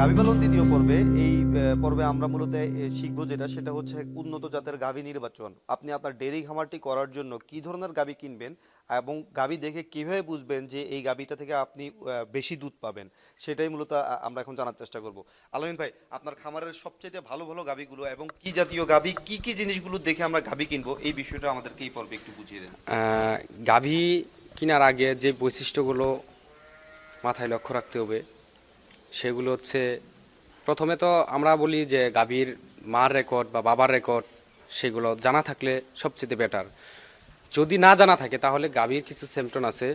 গাভী পালন দ্বিতীয় পর্বে। এই পর্বে আমরা মূলত শিখব যেটা, সেটা হচ্ছে উন্নত জাতের গাভী নির্বাচন। আপনি আপনার ডেয়ারি খামারটি করার জন্য কি ধরনের গাভী কিনবেন এবং গাভী দেখে কীভাবে বুঝবেন যে এই গাভীটা থেকে আপনি বেশি দুধ পাবেন? সেটাই মূলত আমরা এখন জানার চেষ্টা করব। আলমিন ভাই, আপনার খামারের সবচেয়ে ভালো ভালো গাভীগুলো এবং কি জাতীয় গাভী কি কি জিনিসগুলো দেখে আমরা গাভী কিনবো, এই বিষয়টা আমাদেরকে এই পর্বে একটু বুঝিয়ে দেন। গাভী কেনার আগে যে বৈশিষ্ট্যগুলো মাথায় লক্ষ্য রাখতে হবে সেগুলো হচ্ছে, প্রথমে তো আমরা বলি যে গাভীর মার রেকর্ড বা বাবার রেকর্ড সেগুলো জানা থাকলে সবচেয়ে বেটার যদি না জানা থাকে, তাহলে গাভীর কিছু সিমটম আছে,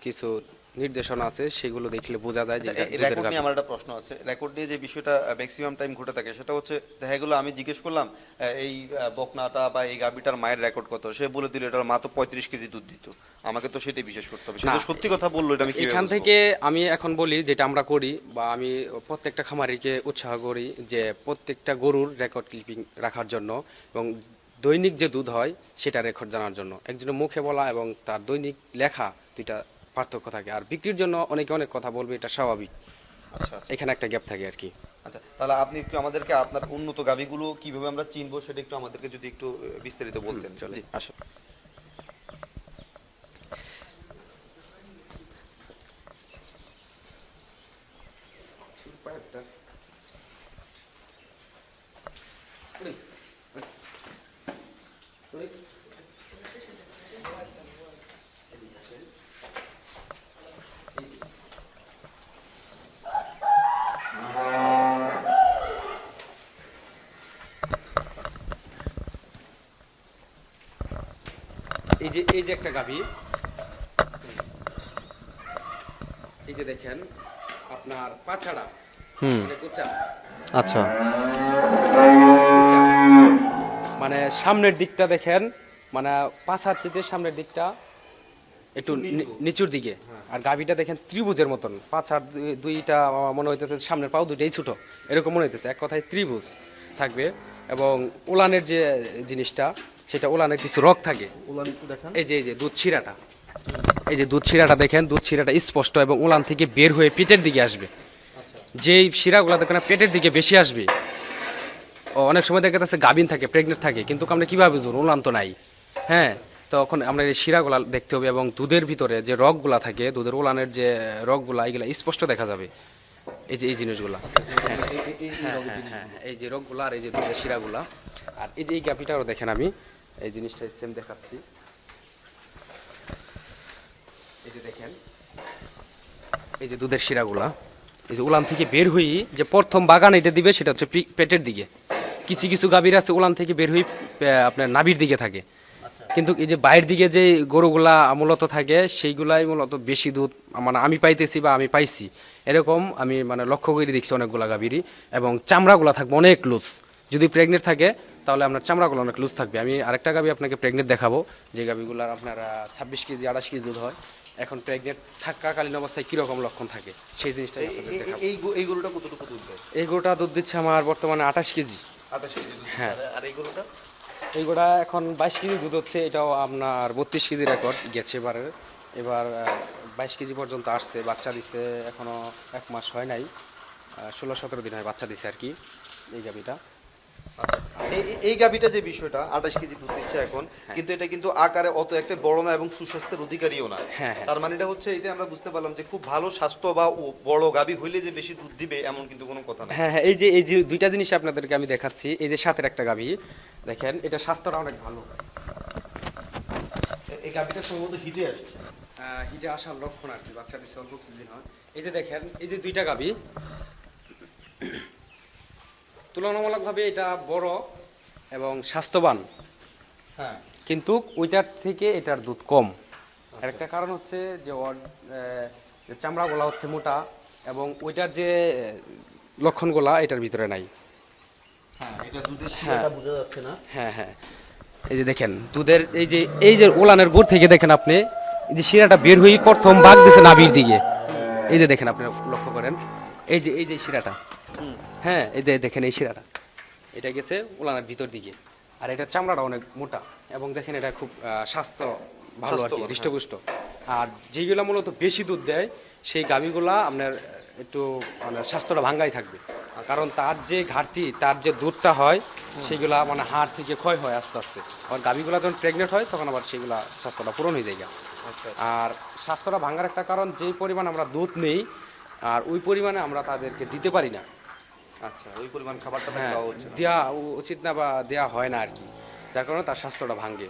কিছু নির্দেশনা আছে সেগুলো দেখলে বোঝা যায় যে আচ্ছা, রেকর্ড নিয়ে আমার একটা প্রশ্ন আছে। রেকর্ড নিয়ে যে বিষয়টা ম্যাক্সিমাম টাইম ঘটে থাকে সেটা হচ্ছে দেখা গেলো আমি জিজ্ঞেস করলাম এই বকনাটা বা এই গাবিটার মায়ের রেকর্ড কত? সে বলে দিল এটার মা তো পঁয়ত্রিশ কেজি দুধ দিত। আমাকে তো সেটাই বিশেষ করতে হবে। সে সত্যি কথা বলল এটা আমি এখান থেকে আমি এখন বলি যেটা আমরা করি বা আমি প্রত্যেকটা খামারিকে উৎসাহ করি যে প্রত্যেকটা গরুর রেকর্ড ক্লিপিং রাখার জন্য এবং দৈনিক যে দুধ হয় সেটা রেকর্ড জানার জন্য। একজনের মুখে বলা এবং তার দৈনিক লেখা দুইটা পার্থক্য থাকে। আর বিক্রির জন্য অনেকে অনেক কথা বলবে এটা স্বাভাবিক। আচ্ছা আচ্ছা, এখানে একটা গ্যাপ থাকে আর কি। আচ্ছা তাহলে আপনি একটু আমাদেরকে আপনার উন্নত গাভীগুলো কীভাবে আমরা চিনবো সেটা একটু আমাদেরকে যদি একটু বিস্তারিত বলতেন চলে। জি আসো এই যে এই যে একটা গাভী এই যে দেখেন আপনার পাছাড়া হুম। মানে কুচা। আচ্ছা। মানে সামনের দিকটা দেখেন মানে পাছার চেয়ে সামনের দিকটা একটু নিচুর দিকে। আর গাভীটা দেখেন ত্রিভুজের মতন। পাছার দুইটা মনে হইতেছে সামনের পাও দুইটাই ছোট। এরকম মনে হইতেছে। এক কথায় ত্রিভুজ থাকবে। এবং উলানের যে জিনিসটা সেটা উলানের কিছু রক থাকে। উলান একটু দেখান। এই যে এই যে দুধ ছিঁড়াটা এই যে দুধ ছিঁড়াটা দেখেন দুধ ছিঁড়াটা স্পষ্ট এবং উলান থেকে বের হয়ে পেটের দিকে আসবে। যেই শিরাগুলো দেখেন পেটের দিকে বেশি আসবে। ও অনেক সময় দেখা যাচ্ছে গাভিন থাকে প্রেগনেন্ট থাকে কিন্তু আমরা কীভাবে বুঝব? উলান তো নাই। হ্যাঁ তখন আমরা এই শিরাগুলা দেখতে হবে এবং দুধের ভিতরে যে রগগুলা থাকে দুধের উলানের যে রগগুলা এগুলা স্পষ্ট দেখা যাবে। এই যে এই জিনিসগুলা। হ্যাঁ এই- হ্যাঁ, হ্যাঁ, জিনিসগুলো। হ্যাঁ, এই যে রোগগুলো আর এই যে দুধের শিরাগুলা। আর এই যে এই গাপিটাও দেখেন আমি এই জিনিসটা সেম দেখাচ্ছি। এই যে দেখেন এই যে দুধের শিরাগুলা এই যে উলান থেকে বের হই যে প্রথম বাগান এটা দিবে সেটা হচ্ছে পেটের দিকে। কিছু কিছু গাভীর আছে উলান থেকে বের হই পে- আপনার নাভির দিকে থাকে। কিন্তু এই যে বাইরের দিকে যে গরুগুলা মূলত থাকে সেইগুলাই মূলত বেশি দুধ মানে আমি পাইতেছি বা আমি পাইছি। এরকম আমি মানে লক্ষ্য করে দেখছি অনেকগুলা গাভীরই এবং চামড়াগুলা থাকবে অনেক লুজ যদি প্রেগনেন্ট থাকে তাহলে আপনার চামড়াগুলো অনেক লুজ থাকবে। আমি আরেকটা গাভী আপনাকে প্রেগনেন্ট দেখাবো যে গাভীগুলার আপনার ছাব্বিশ কেজি আঠাশ কেজি দুধ হয়। এখন প্রেগনেন্ট থাকাকালীন অবস্থায় কীরকম লক্ষণ থাকে সেই জিনিসটা এই- এই- গরুটা কতটুকু দুধ দেয়? এই গরুটা দুধ দিচ্ছে আমার বর্তমানে আঠাশ কেজি। আঠাশ কেজি হ্যাঁ। আর এই গরুটা? এই গোটা এখন বাইশ কেজি দুধ হচ্ছে, এটাও আপনার বত্রিশ কেজি রেকর্ড গেছে এবারের এবার বাইশ কেজি পর্যন্ত আসছে, বাচ্চা দিছে এখনও এক মাস হয় নাই ষোলো সতেরো দিন হয় বাচ্চা দিছে আর কি, এই আচ্ছা এই- গাভিটা যে বিষয়টা আঠাশ কেজি দুধ দিচ্ছে এখন কিন্তু এটা কিন্তু আকারে অত একটা বড় না এবং সুস্বাস্থ্যের অধিকারীও না। হ্যাঁ, হ্যাঁ। তার মানে এটা হচ্ছে এটা আমরা বুঝতে পারলাম যে খুব ভালো স্বাস্থ্য বা বড় গাভী হইলে যে বেশি দুধ দিবে এমন কিন্তু কোনো কথা না। হ্যাঁ হ্যাঁ এই যে এই যে দুইটা জিনিস আপনাদেরকে আমি দেখাচ্ছি এই যে সাতের একটা গাভি দেখেন এটা স্বাস্থ্যটা অনেক ভালো। এই গাভিটা সম্ভবত হিটে আসছে। হিটে আসার লক্ষণ আর কি বাচ্চা দিচ্ছে অল্প কিছুদিন হয়। এই যে দেখেন এই যে দুইটা গাভি তুলনামূলকভাবে এটা বড় এবং স্বাস্থ্যবান। হ্যাঁ। কিন্তু ওইটার থেকে এটার দুধ কম। আর একটা কারণ হচ্ছে যে ওর চামড়াগুলা হচ্ছে মোটা এবং ওইটার যে লক্ষণগুলা এটার ভিতরে নাই। হ্যাঁ এটা দুধের শিরাটা বোঝা না। হ্যাঁ হ্যাঁ। এই যে দেখেন দুধের এই যে এই যে উলানের গুড় থেকে দেখেন আপনি যে শিরাটা বের হয়ে প্রথম বাঘ দিছে নাভির দিকে। এই যে দেখেন আপনি লক্ষ্য করেন এই যে এই যে শিরাটা। হ্যাঁ এই দেখেন এই শিরাটা। এটা গেছে উলানের ভিতর দিকে। আর এটা চামড়াটা অনেক মোটা এবং দেখেন এটা খুব স্বাস্থ্য ভালো আর কি হৃষ্টপুষ্ট। আর যেগুলো মূলত বেশি দুধ দেয় সেই গাভিগুলা আপনার একটু মানে স্বাস্থ্যটা ভাঙ্গাই থাকবে। কারণ তার যে ঘাটতি তার যে দুধটা হয় সেগুলা মানে হাড় থেকে ক্ষয় হয় আস্তে আস্তে। আর গাভীগুলা যখন প্রেগনেন্ট হয় তখন আবার সেগুলা স্বাস্থ্যটা পূরণ হয়ে যায় আচ্ছা। আর স্বাস্থ্যটা ভাঙার একটা কারণ যেই পরিমাণ আমরা দুধ নেই আর ওই পরিমাণে আমরা তাদেরকে দিতে পারি না। আচ্ছা ওই পরিমাণ খাবারটা তাকে হ্যাঁ দেওয়া হচ্ছে না। দেওয়া উচিত না বা দেওয়া হয় না আর কি। যার কারণে তার স্বাস্থ্যটা ভাঙে।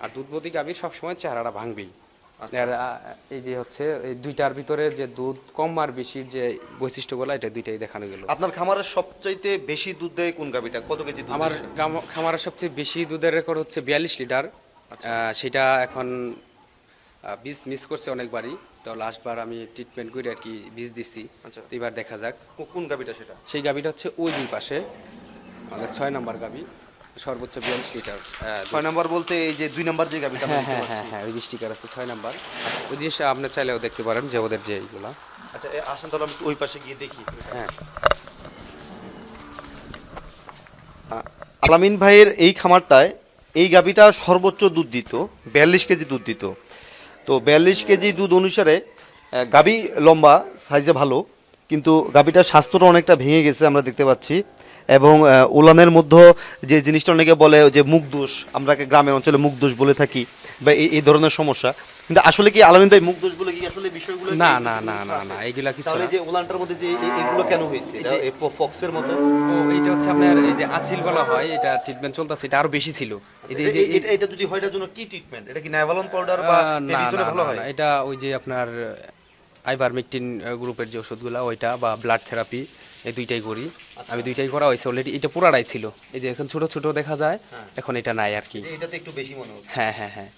আর দুধবতী গাভীর সবসময় চেহারাটা ভাঙবেই। আচ্ছা, আর আ, এই যে হচ্ছে এই দুইটার ভিতরে যে দুধ কম আর বেশির যে বৈশিষ্ট্যগুলো এটা দুইটাই দেখানো গেল। আপনার খামারের সবচাইতে বেশি দুধ দেয় কোন গাভিটা? কত কেজি দুধ আমার দেয়? গাম- সবচেয়ে বেশি দুধের রেকর্ড হচ্ছে বিয়াল্লিশ লিটার। আচ্ছা। আহ, সেটা এখন বীজ মিস করছে অনেকবারই। তো লাস্টবার আমি ট্রিটমেন্ট করে আর কি বীজ দিচ্ছি আচ্ছা। এবার দেখা যাক। কোন গাভিটা সেটা? সেই গাবিটা হচ্ছে ওই দুই পাশে। আমাদের ছয় নাম্বার গাবি সর্বোচ্চ বিয়াল্লিশ লিটার ছয় নম্বর বলতে এই যে দুই নম্বর যে আমরা হ্যাঁ হ্যাঁ হ্যাঁ হ্যাঁ ওই স্টিকার আছে ছয় নাম্বার। ওই জিনিসটা আপনি চাইলেও দেখতে পারেন যে ওদের যে এইগুলা। আচ্ছা আসেন তাহলে আমি ওই পাশে গিয়ে দেখি। হ্যাঁ। আলামিন ভাইয়ের এই খামারটায় এই গাভিটা সর্বোচ্চ দুধ দিত বিয়াল্লিশ কেজি দুধ দিত। তো বিয়াল্লিশ কেজি দুধ অনুসারে গাবি লম্বা সাইজে ভালো, কিন্তু গাভীটার স্বাস্থ্যটা অনেকটা ভেঙে গেছে আমরা দেখতে পাচ্ছি। এবং উলানের মধ্যে যে জিনিসটা অনেকে বলে যে মুখ দোষ আমরা গ্রামের অঞ্চলে মুখ দোষ বলে থাকি, বা এই ধরনের সমস্যা। কিন্তু আসলে কি আলামিন ভাই মুখ দোষ বলে কি আসলে বিষয়গুলো না না না না না কিছু তাহলে যে উলানটার মধ্যে যে এগুলো কেন হয়েছে? ফক্সের মতো? ও এইটা হচ্ছে আপনার এই যে আচিল বলা হয় এটা ট্রিটমেন্ট চলতেছে এটা আরও বেশি ছিল। এটা যদি হয় এটার জন্য কি ট্রিটমেন্ট এটা কি নাইভালন পাউডার বা আহ, না, টেলিসনে না, ভালো হয়? এটা ওই যে আপনার আইভারমেকটিন গ্রুপের যে ওষুধগুলো ওইটা বা ব্লাড থেরাপি এই দুইটাই করি। আচ্ছা। আমি দুইটাই করা হয়েছে অলরেডি এটা পুরাটাই ছিল। এই যে এখন ছোট ছোট দেখা যায় এখন এটা নাই আর কি। এটাতে একটু বেশি মনে হ্যাঁ হ্যাঁ হ্যাঁ।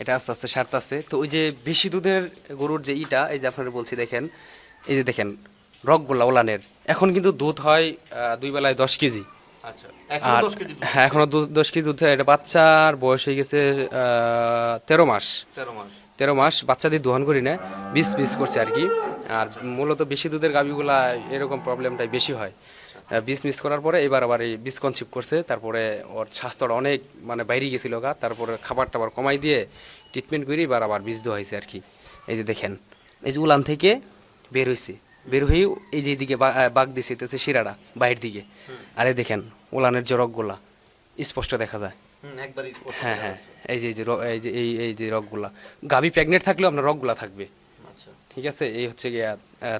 এটা আস্তে আস্তে সারতে আস্তে। তো ওই যে বেশি দুধের গরুর যে ইটা এই যে আপনারা বলছি দেখেন এই যে দেখেন রকগুলা ওলানের। এখন কিন্তু দুধ হয় দুই বেলায় দশ কেজি। আচ্ছা আর 10 কেজি দুধ। হ্যাঁ এখনও দশ কেজি দুধ হয়। এটা বাচ্চার বয়স হয়ে গেছে আহ, তেরো মাস। 13 মাস। তেরো মাস বাচ্চা দিয়ে দোহন করি না বিষ মিস করছে আর কি। আর মূলত বেশি দুধের গাভিগুলা এরকম প্রবলেমটাই বেশি হয়। বিষ মিস করার পরে এবার আবার এই বিষ কনসিভ করছে। তারপরে ওর স্বাস্থ্যটা অনেক মানে বাইরে গেছিল গা। তারপরে খাবার টাবার কমাই দিয়ে ট্রিটমেন্ট করে এবার আবার বিষ দেওয়া হয়েছে আর কি এই যে দেখেন এই যে উলান থেকে বের হয়েছে বের হয়ে এই যে দিকে বাঘ দিছে হচ্ছে শিরাটা বাইরের দিকে আর এই দেখেন উলানের যে রকগুলা স্পষ্ট দেখা যায়। হ্যাঁ হ্যাঁ। এই যে এই যে এই যে এই যে রকগুলা গাভী প্রেগনেন্ট থাকলেও আপনার রোগগুলা থাকবে। ঠিক আছে? এই হচ্ছে গিয়া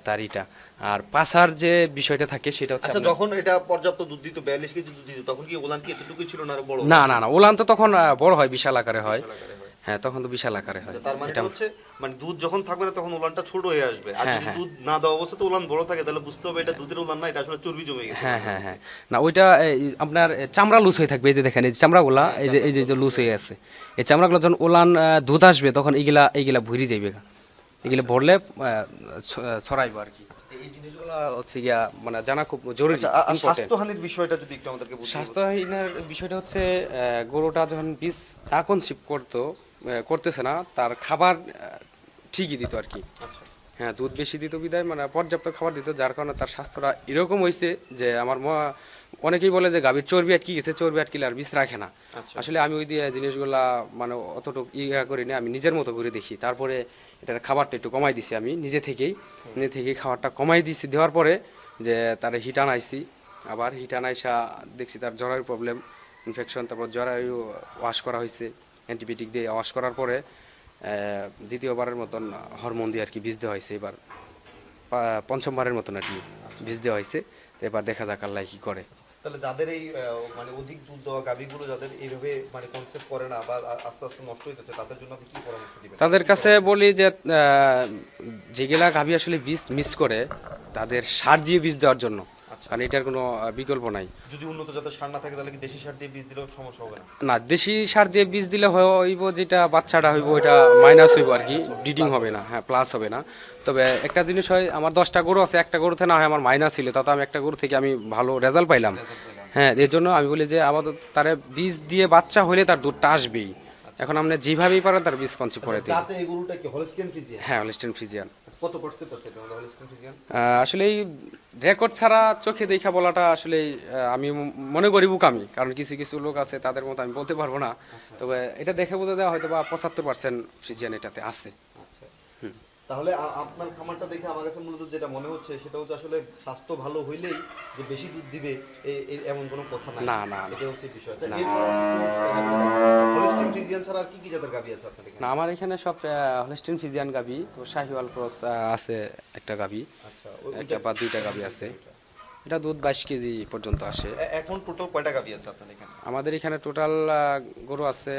তার ইটা আর পাসার যে বিষয়টা থাকে সেটা হচ্ছে আচ্ছা যখন এটা পর্যাপ্ত দুধ দিত 42 কেজি দুধ দিত তখন কি ওলান কি এতটুকুই ছিল না বড় না না না ওলান তো তখন বড় হয় বিশাল আকারে হয়। হয়। হ্যাঁ তখন তো বিশাল আকারে হয়। আচ্ছা, তার মানে হচ্ছে মানে দুধ যখন থাকবে না তখন ওলানটা ছোট হয়ে আসবে। আর হ্যাঁ, যদি হ্যাঁ। দুধ না দেওয়া অবস্থাতে ওলান বড় থাকে তাহলে বুঝতে হবে এটা দুধের ওলান না এটা আসলে চর্বি জমে গেছে। হ্যাঁ হ্যাঁ হ্যাঁ। না ওইটা আপনার চামড়া লুজ হয়ে থাকবে এই যে দেখেন এই যে চামড়াগুলা এই যে এই যে লুজ হয়ে আছে। এই চামড়াগুলো যখন ওলান দুধ আসবে তখন এইগুলা এইগুলা ভুরি যাইবে। এগুলো ভরলে ছড়াইবো আর কি এই জিনিসগুলো হচ্ছে গিয়া মানে জানা খুব জরুরি আচ্ছা। স্বাস্থ্যহানির বিষয়টা যদি একটু আমাদেরকে বলতেন। বিষয়টা হচ্ছে গরুটা যখন বীজ করতো করতেছে না তার খাবার ঠিকই দিত আর কি আচ্ছা হ্যাঁ দুধ বেশি দিত বিদায় মানে পর্যাপ্ত খাবার দিত যার কারণে তার স্বাস্থ্যটা এরকম হয়েছে যে আমার ম- অনেকেই বলে যে গাভীর চর্বি আটকে গেছে চর্বি আটকিলে আর বিষ রাখে না। আচ্ছা। আসলে আমি ওই দিয়ে জিনিসগুলা মানে অতটুকু ইয়া করি না আমি নিজের মতো করে দেখি। তারপরে এটার খাবারটা একটু কমাই দিছি আমি নিজে থেকেই। নিজে থেকেই খাবারটা কমাই দিছি দেওয়ার পরে যে তার হিটান আইছি আবার হিটান আইসা দেখছি তার জ্বরের প্রবলেম ইনফেকশন তারপর জরায়ু ওয়াশ করা হয়েছে অ্যান্টিবায়োটিক দিয়ে ওয়াশ করার পরে দ্বিতীয়বারের মতন হরমোন দিয়ে আর কি বীজ দেওয়া হয়েছে এবার পঞ্চমবারের মতন আর কি বীজ দেওয়া হয়েছে এবার দেখা যাক আল্লাহ কি করে তাহলে যাদের এই মানে অধিক দুধ দেওয়া গাভীগুলো যাদের এইভাবে মানে কনসেপ্ট করে না বা আস্তে আস্তে নষ্ট হয়ে যাচ্ছে তাদের জন্য আপনি কি পরামর্শ দিবেন তাদের কাছে বলি যে আহ, যেগুলা গাভী আসলে বীজ মিস করে তাদের সার দিয়ে বীজ দেওয়ার জন্য। কারণ এটার কোনো বিকল্প নাই। যদি উন্নত জাতের সার না থাকে তাহলে কি দেশি সার দিয়ে বীজ দিলেও সমস্যা হবে না? না দেশি সার দিয়ে বীজ দিলে হইব যেটা বাচ্চাটা হইব ওইটা মাইনাস হইব আর কি ব্রিডিং হবে না হ্যাঁ প্লাস হবে না। তবে একটা জিনিস হয় আমার দশটা গরু আছে একটা গরুতে না হয় আমার মাইনাস ছিল তাতে আমি একটা গরু থেকে আমি ভালো রেজাল্ট পাইলাম। হ্যাঁ এর জন্য আমি বলি যে আপাতত তারে বীজ দিয়ে বাচ্চা হলে তার দুধটা আসবেই। এখন আপনি যেভাবেই পারেন তার বীজ কঞ্চি পরে দিন। যাতে এই গরুটা কি হলস্টেন ফিজিয়ান হ্যাঁ হলিস্টেন ফ্রিজিয়ান কত পার্সেন্ট আছে এটা হলস্টেন ফ্রিজিয়ান আসলে এই রেকর্ড ছাড়া চোখে দেখা বলাটা আসলে আমি মনে করি বুকামি কারণ কিছু কিছু লোক আছে তাদের মতো আমি বলতে পারব না। তবে এটা দেখে বোঝা যায় হয়তো বা পঁচাত্তর পার্সেন্ট ফ্রিজিয়ান এটাতে আছে। আচ্ছা তাহলে আপনার খামারটা দেখে আমার কাছে মূলত যেটা মনে হচ্ছে সেটা হচ্ছে আসলে স্বাস্থ্য ভালো হইলেই যে বেশি দুধ দিবে এমন কোনো কথা না, না, না। এটা হচ্ছে বিষয়। আচ্ছা হলিস্টিন ফিজিয়ান ছাড়া আর কি কি জাতের গাভী আছে আপনার এখানে? না আমার এখানে সব হলিস্টিন ফিজিয়ান গাবি ও শাহিওয়াল ক্রস আছে একটা গাবি আচ্ছা একটা বা দুইটা গাবি আছে। এটা দুধ বাইশ কেজি পর্যন্ত আসে। এখন টোটাল কয়টা গাভী আছে আপনার এখানে? আমাদের এখানে টোটাল গরু আছে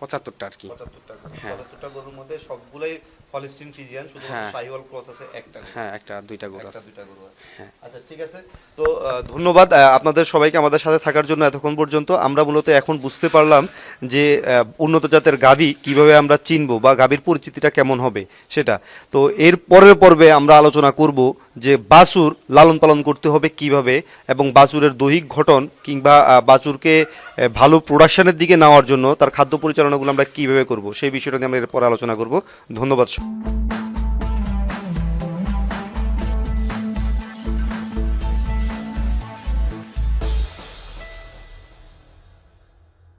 পঁচাত্তরটা আর কি। পঁচাত্তরটা হ্যাঁ। গরুর মধ্যে সবগুলাই হলিস্টিন ফ্রিজিয়ান শুধু হ্যাঁ। ক্রস আছে একটা হ্যাঁ একটা দুইটা গরু আছে। দুইটা গরু আছে। হ্যাঁ। আচ্ছা ঠিক আছে। তো ধন্যবাদ আপনাদের সবাইকে আমাদের সাথে থাকার জন্য এতক্ষণ পর্যন্ত। আমরা মূলত এখন বুঝতে পারলাম যে উন্নত জাতের গাভী কীভাবে আমরা চিনবো বা গাভীর পরিচিতিটা কেমন হবে সেটা। তো এর পরের পর্বে আমরা আলোচনা করব যে বাছুর লালন পালন করতে হবে কীভাবে এবং বাছুরের দৈহিক গঠন কিংবা বাছুরকে ভালো প্রোডাকশনের দিকে নেওয়ার জন্য তার খাদ্য পরিচালনাগুলো আমরা কীভাবে করব সেই বিষয়টা নিয়ে আমরা এরপর আলোচনা করব। ধন্যবাদ